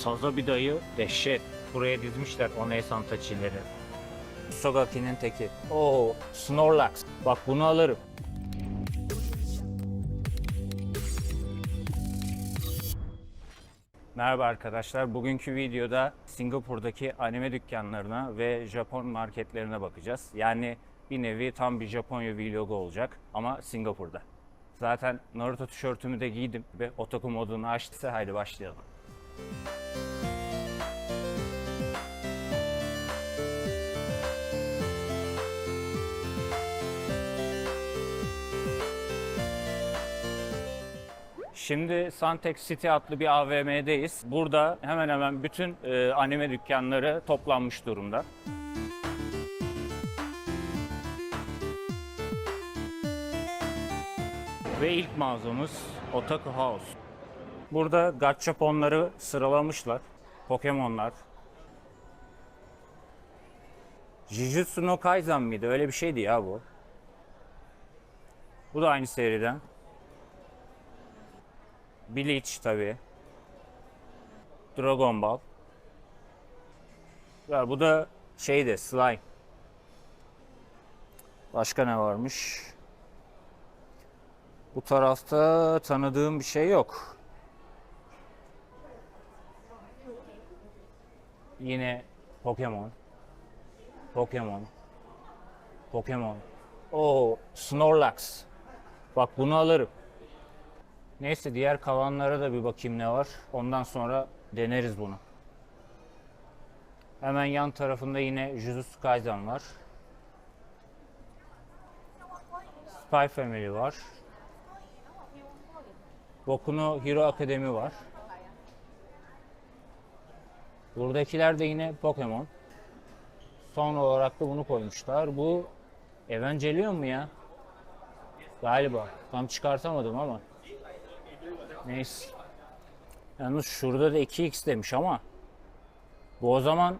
Saza bir dayı dehşet. Buraya dizmişler Oney Santaçileri. Sogaki'nin teki. Oo, Snorlax. Bak bunu alırım. Merhaba arkadaşlar. Bugünkü videoda Singapur'daki anime dükkanlarına ve Japon marketlerine bakacağız. Yani bir nevi tam bir Japonya vlogu olacak ama Singapur'da. Zaten Naruto tişörtümü de giydim ve otaku modunu açtıysa haydi başlayalım. Şimdi Santex City adlı bir AVM'deyiz. Burada hemen hemen bütün e, anime dükkanları toplanmış durumda. Ve ilk mağazamız Otaku House. Burada gachaponları sıralamışlar. Pokemonlar. Jujutsu no Kaisen miydi? Öyle bir şeydi ya bu. Bu da aynı seriden. Bleach tabi. Dragon Ball. Ya bu da şeyde slime. Başka ne varmış? Bu tarafta tanıdığım bir şey yok. Yine Pokemon. Pokemon. Pokemon. Oo, Snorlax. Bak bunu alırım. Neyse diğer kalanlara da bir bakayım ne var. Ondan sonra deneriz bunu. Hemen yan tarafında yine Jujutsu Kaisen var. Spy Family var. Boku no Hero Academy var. Buradakiler de yine Pokemon. Son olarak da bunu koymuşlar. Bu Evangelion mu ya? Galiba. Tam çıkartamadım ama. Neyse. Yalnız şurada da 2x demiş ama bu o zaman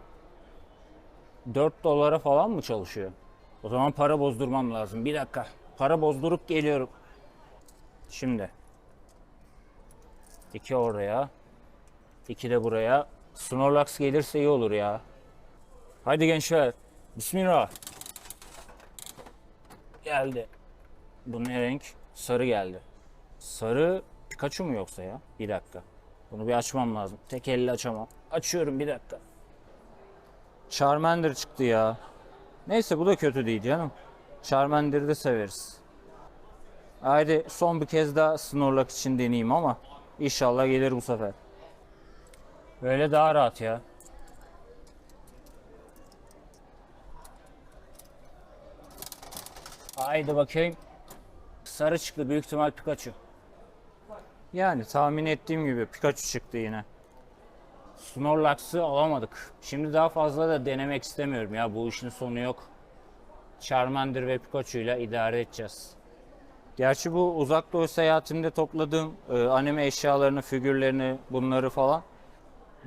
4 dolara falan mı çalışıyor? O zaman para bozdurmam lazım. Bir dakika. Para bozdurup geliyorum. Şimdi. 2 oraya. 2 de buraya. Snorlax gelirse iyi olur ya. Haydi gençler. Bismillah. Geldi. Bu ne renk? Sarı geldi. Sarı Pikachu mu yoksa ya? Bir dakika. Bunu bir açmam lazım. Tek elle açamam. Açıyorum bir dakika. Charmander çıktı ya. Neyse bu da kötü değil canım. Charmander'i de severiz. Haydi son bir kez daha Snorlax için deneyeyim ama inşallah gelir bu sefer. Böyle daha rahat ya. Haydi bakayım. Sarı çıktı büyük ihtimal Pikachu. Yani tahmin ettiğim gibi Pikachu çıktı yine. Snorlax'ı alamadık. Şimdi daha fazla da denemek istemiyorum ya bu işin sonu yok. Charmander ve Pikachu ile idare edeceğiz. Gerçi bu uzak doğu seyahatimde topladığım e, anime eşyalarını, figürlerini, bunları falan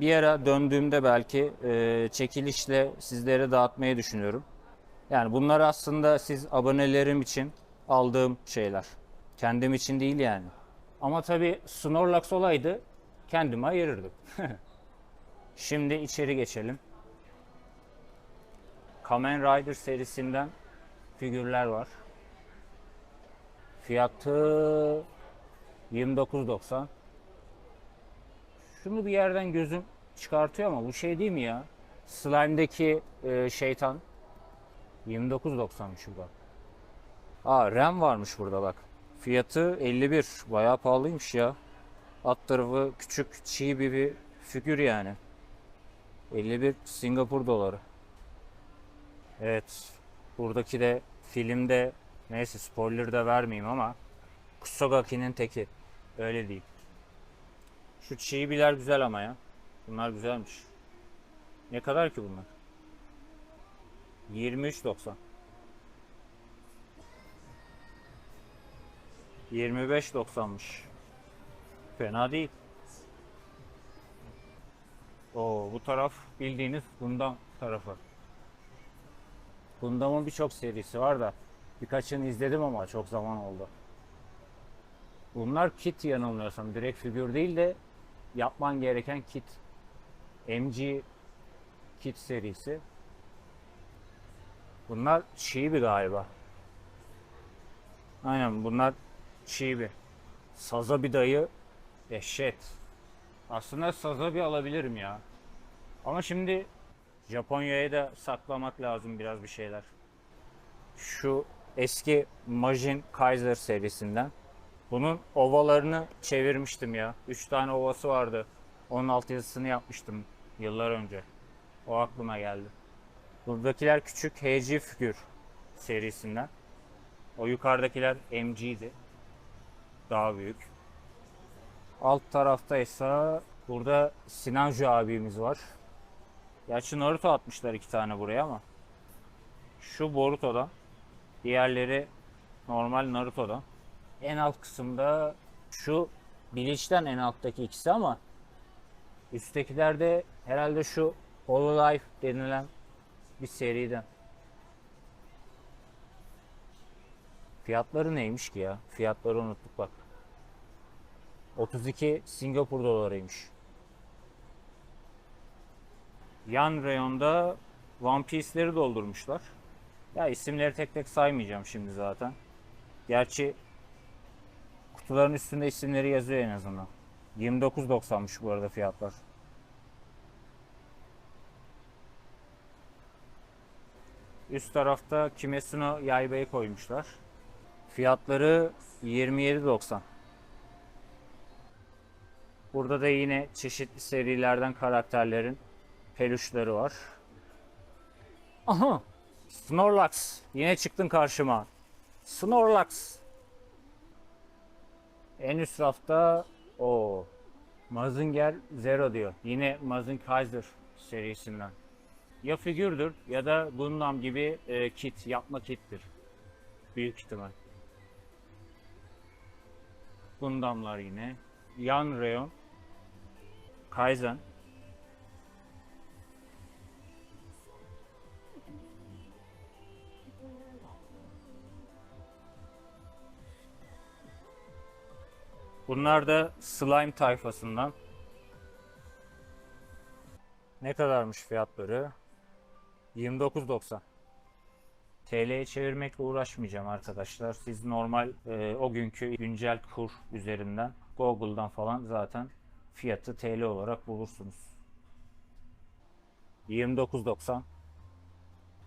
bir ara döndüğümde belki e, çekilişle sizlere dağıtmayı düşünüyorum. Yani bunlar aslında siz abonelerim için aldığım şeyler. Kendim için değil yani. Ama tabii Snorlax olaydı kendime ayırırdım. Şimdi içeri geçelim. Kamen Rider serisinden figürler var. Fiyatı 29.90. Şunu bir yerden gözüm çıkartıyor ama bu şey değil mi ya? Slime'deki e, şeytan 29.90'mış bu bak. Aa RAM varmış burada bak. Fiyatı 51. Bayağı pahalıymış ya. Alt tarafı küçük çiğ bir, bir figür yani. 51 Singapur doları. Evet. Buradaki de filmde neyse spoiler da vermeyeyim ama Kusogaki'nin teki. Öyle değil. Şu çiğbiler güzel ama ya. Bunlar güzelmiş. Ne kadar ki bunlar? 23.90. 25.90'mış. Fena değil. Oo, bu taraf bildiğiniz Gundam tarafı. Gundam'ın birçok serisi var da birkaçını izledim ama çok zaman oldu. Bunlar kit yanılmıyorsam. Direkt figür değil de yapman gereken kit. MG Kit serisi. Bunlar Chibi galiba. Aynen bunlar Chibi. Saza bir dayı dehşet. Aslında Saza bir alabilirim ya. Ama şimdi Japonya'ya da saklamak lazım biraz bir şeyler. Şu eski Majin Kaiser serisinden. Bunun ovalarını çevirmiştim ya. 3 tane ovası vardı. Onun alt yazısını yapmıştım yıllar önce. O aklıma geldi. Buradakiler küçük HG figür serisinden. O yukarıdakiler MG'di. Daha büyük. Alt tarafta ise burada Sinanju abimiz var. Gerçi Naruto atmışlar iki tane buraya ama. Şu Boruto'dan. Diğerleri normal Naruto'dan. En alt kısımda şu Bleach'ten en alttaki ikisi ama üsttekiler de herhalde şu Hololive denilen bir seriden. Fiyatları neymiş ki ya? Fiyatları unuttuk bak. 32 Singapur dolarıymış. Yan reyonda One Piece'leri doldurmuşlar. Ya isimleri tek tek saymayacağım şimdi zaten. Gerçi kutuların üstünde isimleri yazıyor en azından. 29.90'mış bu arada fiyatlar. Üst tarafta Kimetsuno Yaiba'yı koymuşlar. Fiyatları 27.90. Burada da yine çeşitli serilerden karakterlerin peluşları var. Aha! Snorlax. Yine çıktın karşıma. Snorlax. En üst rafta o Mazinger Zero diyor. Yine Mazin Kaiser serisinden. Ya figürdür ya da Gundam gibi e, kit, yapma kittir. Büyük ihtimal. Gundamlar yine. Yan Reyon. Kaizen. Bunlar da slime tayfasından. Ne kadarmış fiyatları? 29.90. TL'ye çevirmekle uğraşmayacağım arkadaşlar. Siz normal e, o günkü güncel kur üzerinden Google'dan falan zaten fiyatı TL olarak bulursunuz. 29.90.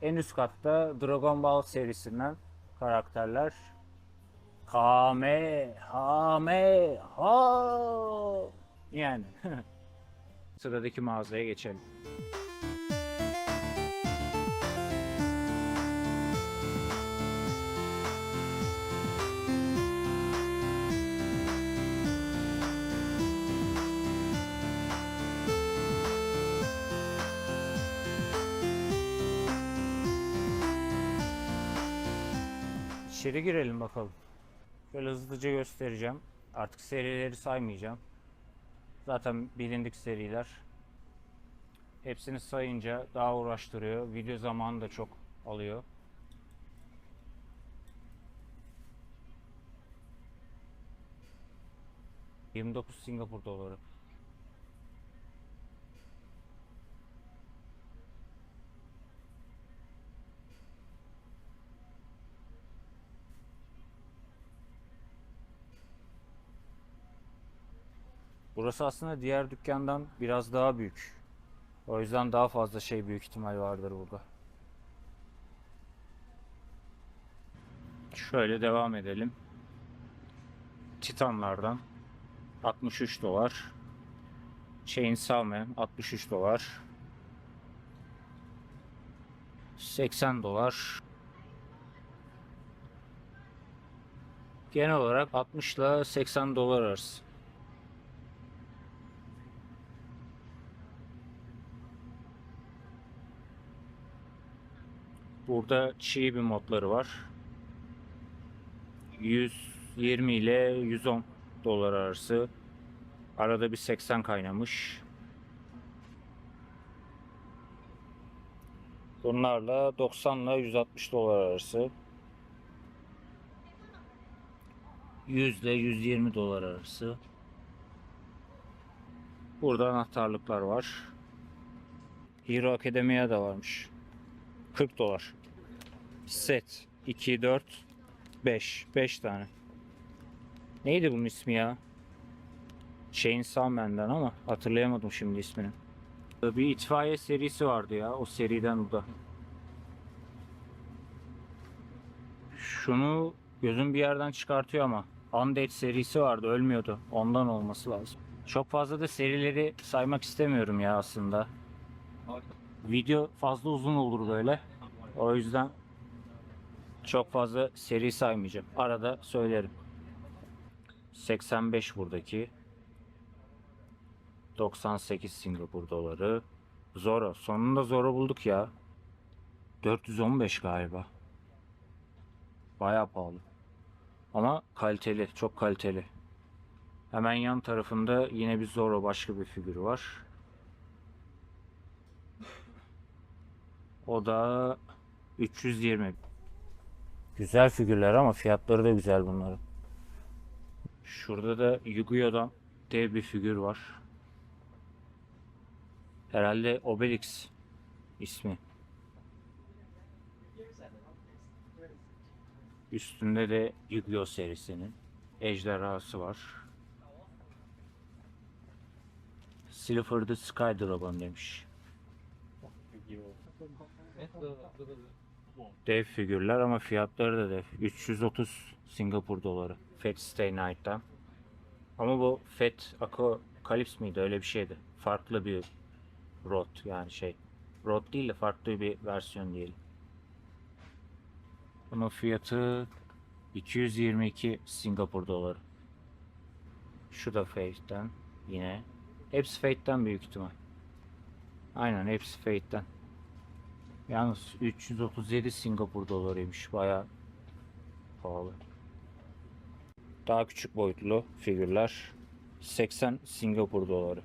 En üst katta Dragon Ball serisinden karakterler Kame, Hame, Ha. Yani. Sıradaki mağazaya geçelim. İçeri girelim bakalım. Şöyle hızlıca göstereceğim. Artık serileri saymayacağım. Zaten bilindik seriler. Hepsini sayınca daha uğraştırıyor. Video zamanı da çok alıyor. ...29 Singapur doları. Burası aslında diğer dükkandan biraz daha büyük. O yüzden daha fazla şey büyük ihtimal vardır burada. Şöyle devam edelim. Titanlardan 63 dolar. Chainsaw Man 63 dolar. 80 dolar. Genel olarak 60 ile 80 dolar arası. Burada Chibi modları var. 120 ile 110 dolar arası. Arada bir 80 kaynamış. Bunlarla 90 ile 160 dolar arası. 100 ile 120 dolar arası. Burada anahtarlıklar var. Hero Academia da varmış. 40 dolar. Set 2, 4, 5. 5 tane. Neydi bunun ismi ya? Chainsaw Man'den ama hatırlayamadım şimdi ismini. Bir itfaiye serisi vardı ya. O seriden bu da. Şunu gözüm bir yerden çıkartıyor ama. Undead serisi vardı. Ölmüyordu. Ondan olması lazım. Çok fazla da serileri saymak istemiyorum ya aslında. Video fazla uzun olur böyle. O yüzden çok fazla seri saymayacağım. Arada söylerim. 85 buradaki. 98 Singapur doları. Zoro. Sonunda Zoro bulduk ya. 415 galiba. Bayağı pahalı. Ama kaliteli. Çok kaliteli. Hemen yan tarafında yine bir Zoro başka bir figürü var. O da 320. Güzel figürler ama fiyatları da güzel bunların. Şurada da Yu-Gi-Oh'dan dev bir figür var. Herhalde Obelix ismi. Üstünde de Yu-Gi-Oh serisinin ejderhası var. Silver the Sky Dragon demiş. Dev figürler ama fiyatları da dev. 330 Singapur doları. Fat Stay Night'tan. Ama bu Fat Apocalypse miydi? Öyle bir şeydi. Farklı bir rot yani şey. Rot değil de farklı bir versiyon diyelim. Bunun fiyatı 222 Singapur doları. Şu da Fate'den yine. Hepsi Fate'den büyük ihtimal. Aynen hepsi Fate'den. Yalnız 337 Singapur dolarıymış. Baya pahalı. Daha küçük boyutlu figürler 80 Singapur doları.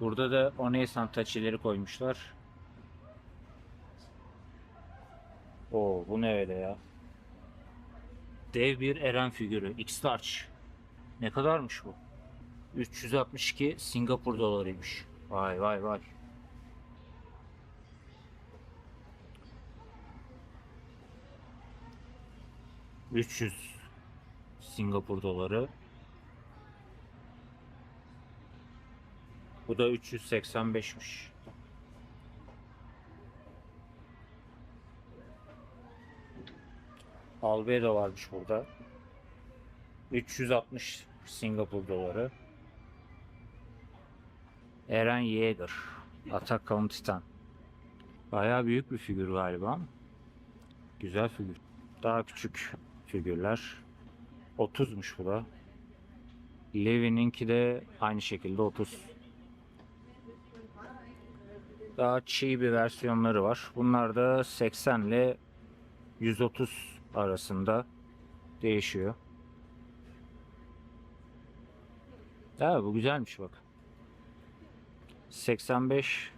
Burada da Onesan taçileri koymuşlar. Oo bu ne öyle ya? Dev bir Eren figürü. X-Large. Ne kadarmış bu? 362 Singapur dolarıymış. Vay vay vay. ...300 Singapur doları. Bu da 385'miş. Albedo varmış burada. 360 Singapur doları. Eren Yeager. Atak Kalın Titan. Bayağı büyük bir figür galiba. Güzel figür. Daha küçük figürler. 30'muş bu da. Levi'ninki de aynı şekilde 30. Daha çiğ bir versiyonları var. Bunlar da 80 ile 130 arasında değişiyor. Ha, bu güzelmiş bak. 85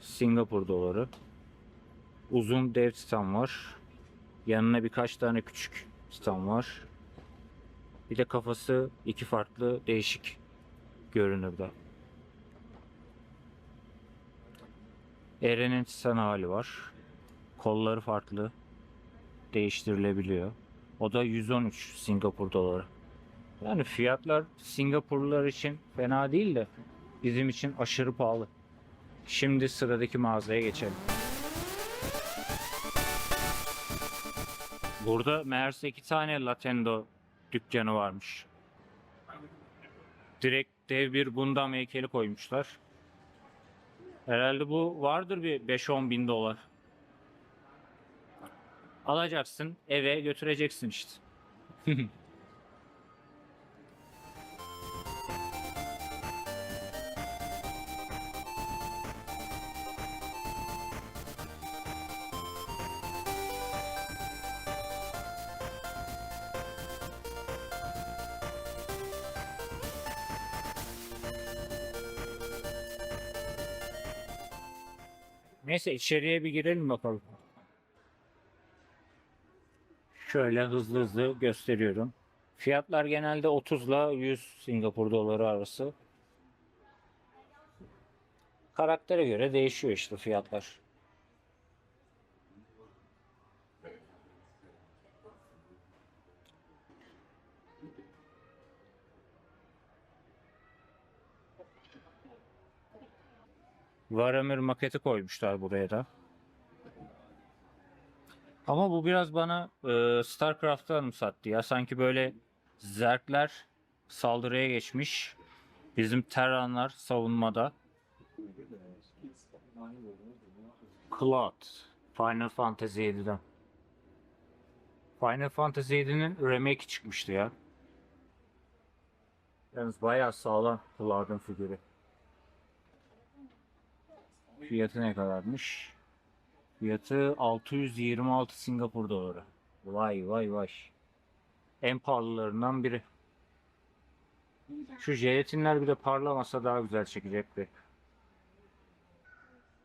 Singapur doları. Uzun dev titan var. Yanına birkaç tane küçük titan var. Bir de kafası iki farklı değişik görünürde. Eren'in titan hali var. Kolları farklı. Değiştirilebiliyor. O da 113 Singapur doları. Yani fiyatlar Singapurlular için fena değil de bizim için aşırı pahalı. Şimdi sıradaki mağazaya geçelim. Burada meğerse iki tane Latendo dükkanı varmış. Direkt dev bir Gundam heykeli koymuşlar. Herhalde bu vardır bir 5-10 bin dolar. Alacaksın eve götüreceksin işte. Neyse içeriye bir girelim bakalım. Şöyle hızlı hızlı gösteriyorum. Fiyatlar genelde 30 ile 100 Singapur doları arası. Karaktere göre değişiyor işte fiyatlar. Varamir maketi koymuşlar buraya da. Ama bu biraz bana e, StarCraft'ı anımsattı ya. Sanki böyle zerkler saldırıya geçmiş. Bizim Terranlar savunmada. Cloud. Final Fantasy 7'den. Final Fantasy 7'nin remake çıkmıştı ya. Yalnız bayağı sağlam Cloud'un figürü. Fiyatı ne kadarmış? Fiyatı 626 Singapur doları. Vay vay vay. En pahalılarından biri. Şu jelatinler bir de parlamasa daha güzel çekecekti.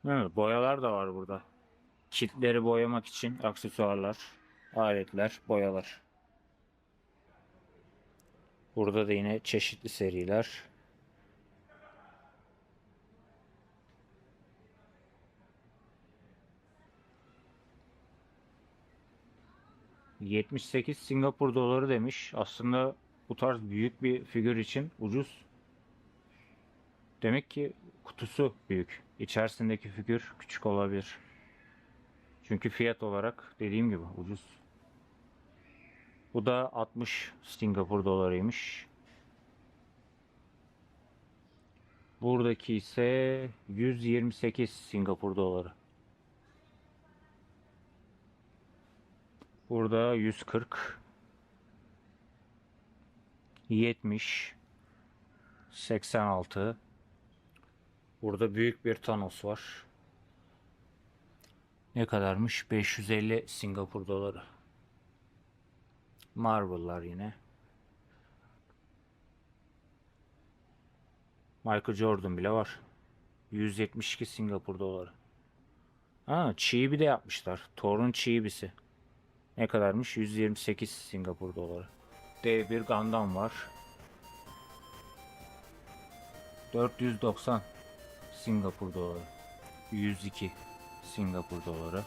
Evet, boyalar da var burada. Kitleri boyamak için aksesuarlar, aletler, boyalar. Burada da yine çeşitli seriler. ...78 Singapur doları demiş. Aslında bu tarz büyük bir figür için ucuz. Demek ki kutusu büyük. İçerisindeki figür küçük olabilir. Çünkü fiyat olarak dediğim gibi ucuz. Bu da 60 Singapur dolarıymış. Buradaki ise 128 Singapur doları. Burada 140 70 86 Burada büyük bir Thanos var. Ne kadarmış? 550 Singapur doları. Marvel'lar yine. Michael Jordan bile var. 172 Singapur doları. Ha, Chibi de yapmışlar. Thor'un Chibi'si. Ne kadarmış? 128 Singapur doları. Dev bir Gundam var. 490 Singapur doları. 102 Singapur doları.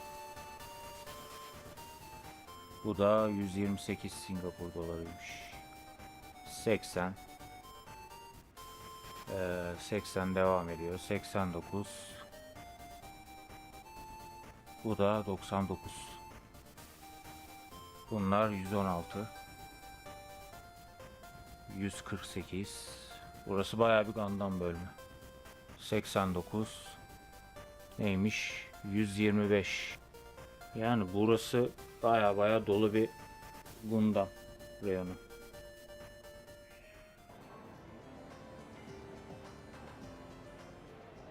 Bu da 128 Singapur dolarıymış. 80 ee, 80 devam ediyor. 89 Bu da 99 Bunlar 116 148 Burası bayağı bir Gundam bölümü. 89 neymiş? 125 yani burası baya baya dolu bir Gundam reyonu.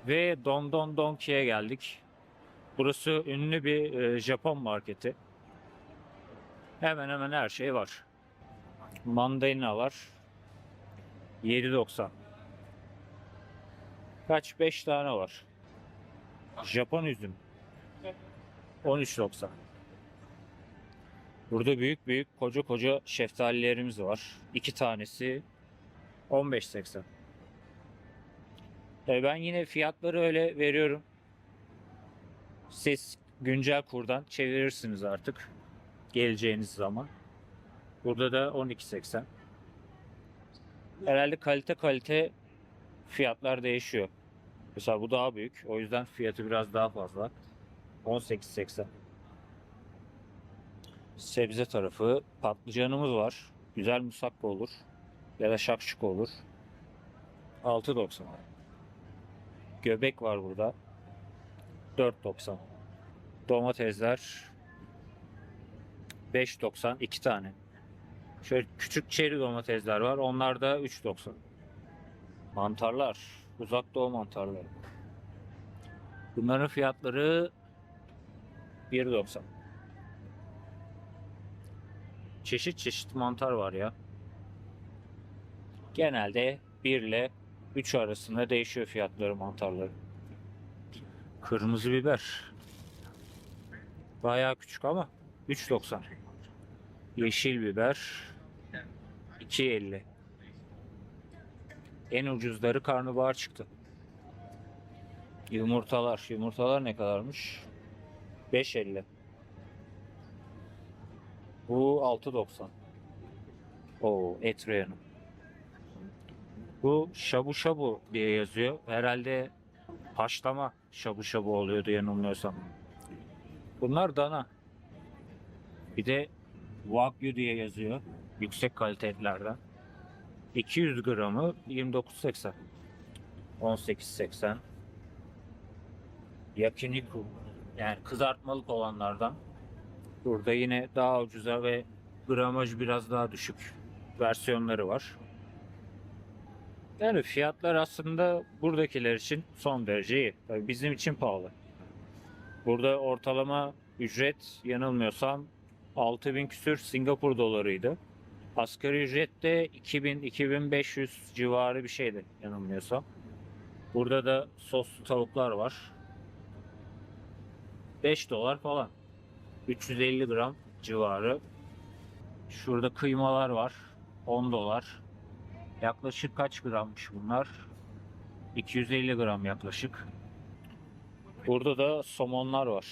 Ve Don Don Donki'ye geldik. Burası ünlü bir e, Japon marketi. Hemen hemen her şey var. Mandalina var. 7.90. Kaç? 5 tane var. Japon üzüm. 13.90. Burada büyük büyük koca koca şeftalilerimiz var. İki tanesi 15.80. E ben yine fiyatları öyle veriyorum. Siz güncel kurdan çevirirsiniz artık. Geleceğiniz zaman. Burada da 12.80. Herhalde kalite kalite fiyatlar değişiyor. Mesela bu daha büyük. O yüzden fiyatı biraz daha fazla. 18.80. Sebze tarafı patlıcanımız var. Güzel musakka olur. Ya da şakşuka olur. 6.90. Göbek var burada. 4.90. Domatesler 5.90 iki tane. Şöyle küçük çeri domatesler var. Onlar da 3.90. Mantarlar. Uzak doğu mantarları. Bunların fiyatları 1.90. Çeşit çeşit mantar var ya. Genelde 1 ile 3 arasında değişiyor fiyatları mantarları. Kırmızı biber. Bayağı küçük ama 3.90. Yeşil biber 2.50. En ucuzları karnabahar çıktı. Yumurtalar. Yumurtalar ne kadarmış? 5.50. Bu 6.90. Oo, et reyonu. Bu şabu şabu diye yazıyor. Herhalde haşlama şabu şabu oluyordu yanılmıyorsam. Bunlar dana. Bir de Wagyu diye yazıyor. Yüksek kalite etlerden. 200 gramı 29.80. 18.80. Yakiniku yani kızartmalık olanlardan. Burada yine daha ucuza ve gramaj biraz daha düşük versiyonları var. Yani fiyatlar aslında buradakiler için son derece iyi. Tabii bizim için pahalı. Burada ortalama ücret yanılmıyorsam 6000 küsür Singapur dolarıydı. Asgari ücret de 2000-2500 civarı bir şeydi yanılmıyorsam. Burada da soslu tavuklar var. 5 dolar falan. 350 gram civarı. Şurada kıymalar var. 10 dolar. Yaklaşık kaç grammış bunlar? 250 gram yaklaşık. Burada da somonlar var.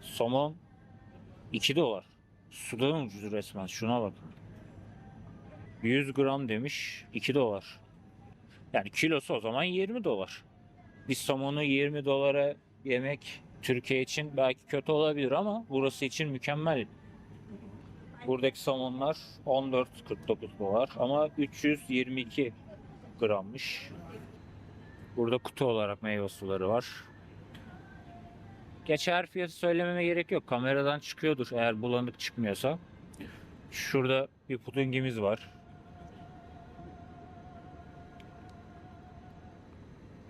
Somon 2 dolar. Sudan ucuz resmen. Şuna bak. 100 gram demiş 2 dolar. Yani kilosu o zaman 20 dolar. Bir somonu 20 dolara yemek Türkiye için belki kötü olabilir ama burası için mükemmel. Buradaki somonlar 14.49 dolar ama 322 grammış. Burada kutu olarak meyve suları var. Gerçi her fiyatı söylememe gerek yok. Kameradan çıkıyordur eğer bulanık çıkmıyorsa. Şurada bir pudingimiz var.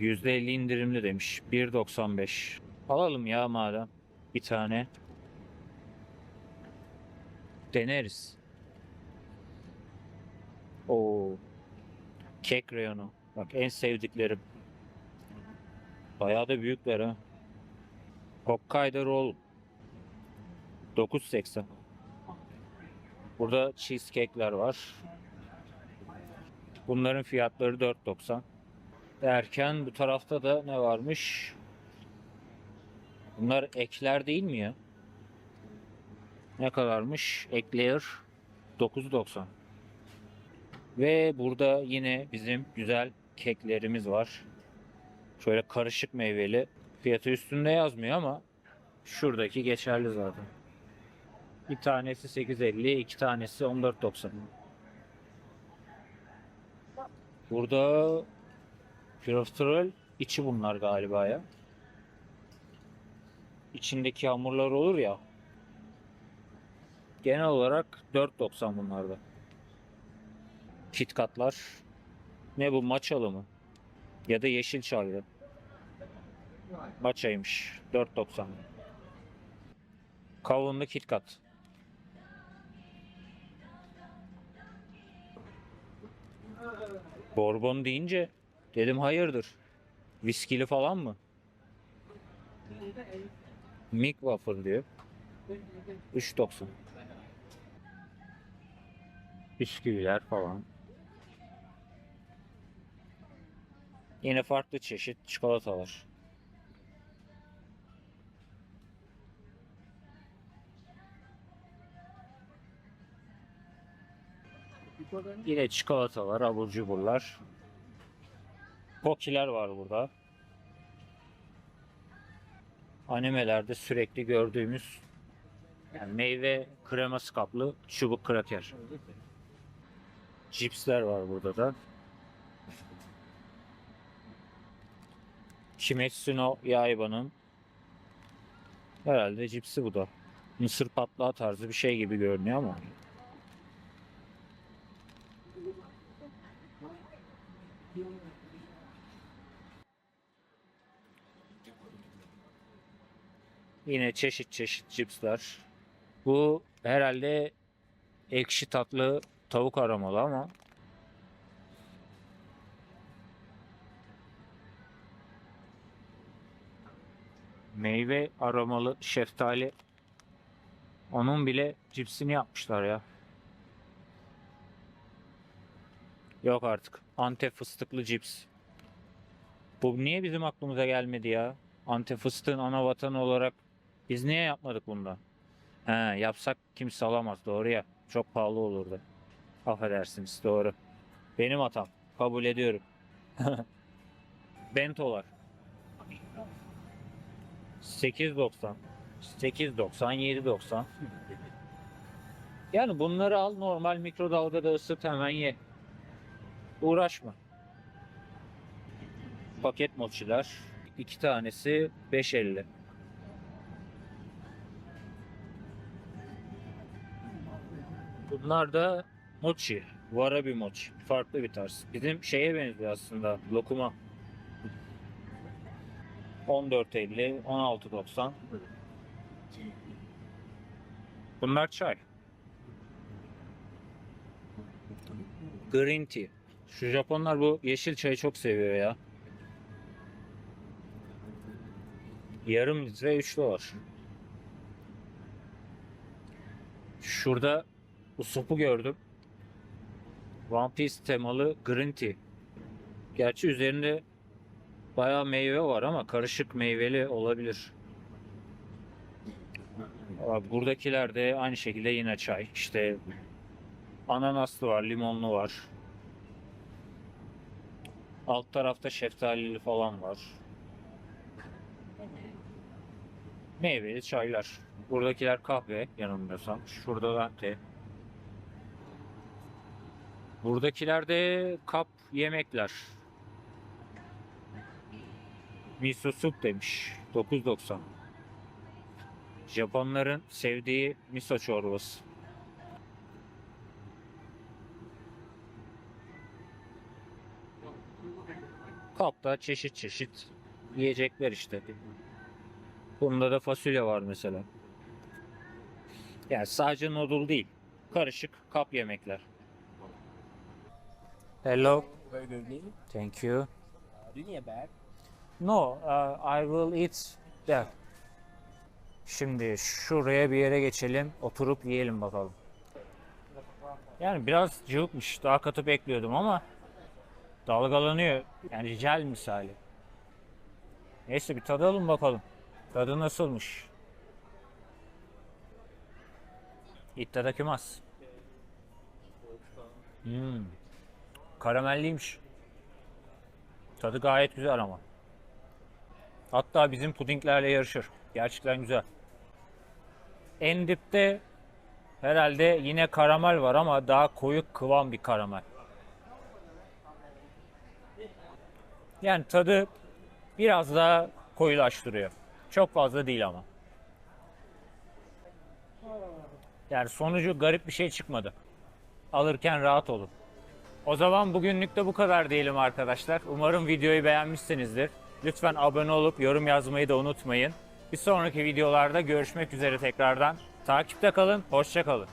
%50 indirimli demiş. 1.95. Alalım ya madem. Bir tane. Deneriz. Oo. Kek reyonu. Bak en sevdiklerim. Bayağı da büyükler ha. Hokkaido roll. 9.80. Burada cheesecake'ler var. Bunların fiyatları 4.90. Derken bu tarafta da ne varmış? Bunlar ekler değil mi ya? Ne kadarmış? Ekler 9.90. Ve burada yine bizim güzel keklerimiz var. Şöyle karışık meyveli. Fiyatı üstünde yazmıyor ama şuradaki geçerli zaten. Bir tanesi 8.50, iki tanesi 14.90. Burada profiterol içi bunlar galiba ya. İçindeki hamurlar olur ya. Genel olarak 4.90 bunlarda. Kitkatlar. Ne bu maçalı mı? Ya da yeşil çaylı. Maçaymış. 4.90. Kavunlu kitkat. Bourbon deyince dedim hayırdır. Viskili falan mı? Mick Waffle diyor. 3.90. Bisküviler falan. Yine farklı çeşit çikolatalar. Yine çikolatalar, abur cuburlar. Pokiler var burada. Animelerde sürekli gördüğümüz yani meyve kreması kaplı çubuk kraker. Cipsler var burada da. Kimetsu no Yaiba'nın herhalde cipsi bu da. Mısır patlağı tarzı bir şey gibi görünüyor ama. Yine çeşit çeşit cipsler. Bu herhalde ekşi tatlı tavuk aromalı ama meyve aromalı şeftali onun bile cipsini yapmışlar ya. Yok artık. Antep fıstıklı cips. Bu niye bizim aklımıza gelmedi ya? Antep fıstığın ana vatanı olarak biz niye yapmadık bundan? He, yapsak kimse alamaz doğru ya. Çok pahalı olurdu. Affedersiniz doğru. Benim hatam. Kabul ediyorum. Bentolar. 8.90 8.90 7.90 Yani bunları al normal mikrodalgada ısıt hemen ye. Uğraşma. Paket mochiler. iki tanesi 5.50. Bunlar da mochi. Warabi mochi. Farklı bir tarz. Bizim şeye benziyor aslında. Lokuma. 14.50, 16.90. Bunlar çay. Green tea. Şu Japonlar bu yeşil çayı çok seviyor ya. Yarım litre 3 dolar. Şurada usupu gördüm. One Piece temalı green tea. Gerçi üzerinde bayağı meyve var ama karışık meyveli olabilir. Buradakiler de aynı şekilde yine çay. İşte ananaslı var, limonlu var. Alt tarafta şeftalili falan var. Meyveli çaylar. Buradakiler kahve yanılmıyorsam. Şurada latte. Buradakiler de kap yemekler. Miso soup demiş. 9.90. Japonların sevdiği miso çorbası. Kapta çeşit çeşit yiyecekler işte. Bunda da fasulye var mesela. Yani sadece noodle değil. Karışık kap yemekler. Hello. Very good evening. Thank you. Do you need a bag? No, uh, I will eat there. Şimdi şuraya bir yere geçelim, oturup yiyelim bakalım. Yani biraz cıvıkmış, daha katı bekliyordum ama dalgalanıyor. Yani jel misali. Neyse bir tadalım bakalım. Tadı nasılmış? İttadakimasu. Hmm. Karamelliymiş. Tadı gayet güzel ama. Hatta bizim pudinglerle yarışır. Gerçekten güzel. En dipte herhalde yine karamel var ama daha koyu kıvam bir karamel. Yani tadı biraz daha koyulaştırıyor. Çok fazla değil ama. Yani sonucu garip bir şey çıkmadı. Alırken rahat olun. O zaman bugünlük de bu kadar diyelim arkadaşlar. Umarım videoyu beğenmişsinizdir. Lütfen abone olup yorum yazmayı da unutmayın. Bir sonraki videolarda görüşmek üzere tekrardan. Takipte kalın, hoşça kalın.